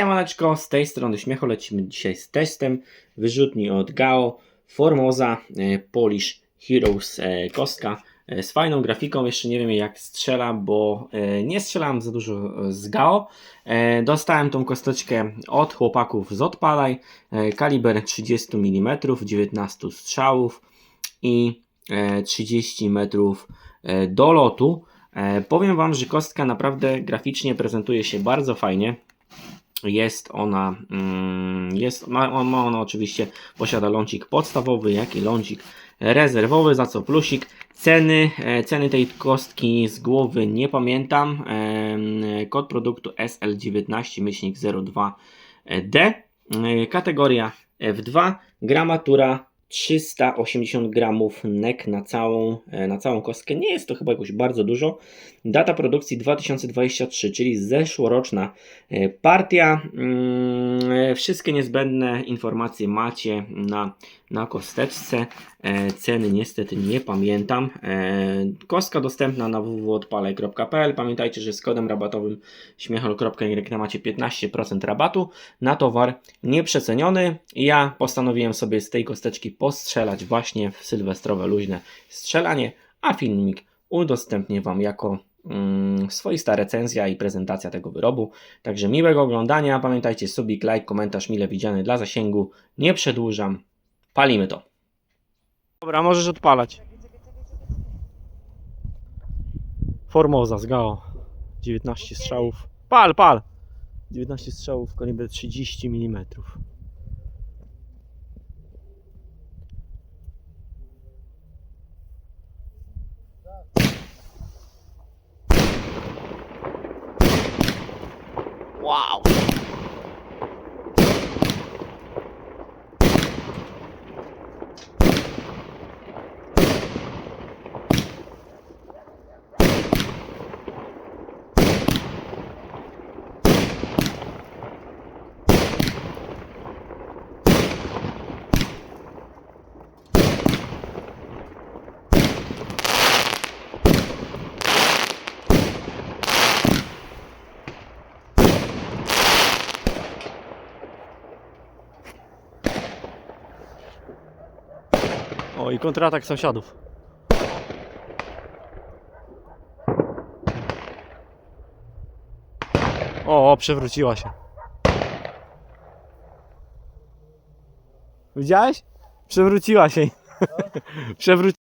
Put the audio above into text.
Siemaneczko, z tej strony Śmiecho lecimy dzisiaj z testem wyrzutni od GAO Formosa e, Polish Heroes e, kostka e, z fajną grafiką, jeszcze nie wiem jak strzela, bo nie strzelałem za dużo z GAO. Dostałem tą kosteczkę od chłopaków z Odpalaj, kaliber 30 mm, 19 strzałów i e, 30 metrów do lotu. Powiem Wam, że kostka naprawdę graficznie prezentuje się bardzo fajnie. Jest ona, mm, jest, ma, ma ona oczywiście, posiada lącik podstawowy, jak i lącik rezerwowy, za co plusik. Ceny, e, ceny tej kostki z głowy nie pamiętam. Kod produktu SL19-02D. E, Kategoria F2, gramatura 380 gramów nek na całą, e, na całą kostkę. Nie jest to chyba jakoś bardzo dużo. Data produkcji 2023, czyli zeszłoroczna e, partia. Mm, e, Wszystkie niezbędne informacje macie na, na kosteczce. E, Ceny niestety nie pamiętam. E, Kostka dostępna na www.odpalaj.pl. Pamiętajcie, że z kodem rabatowym śmiechol.y macie 15% rabatu na towar nieprzeceniony. Ja postanowiłem sobie z tej kosteczki postrzelać właśnie w sylwestrowe luźne strzelanie, a filmik udostępnię Wam jako mm, swoista recenzja i prezentacja tego wyrobu. Także miłego oglądania. Pamiętajcie, subik, like, komentarz mile widziany dla zasięgu. Nie przedłużam. Palimy to. Dobra, możesz odpalać. Formosa z Gao. 19 strzałów. Pal, pal! 19 strzałów, kaliber 30 mm. Wow! O i kontratak sąsiadów. O, o, przewróciła się. Widziałeś? Przewróciła się. Przewróciła.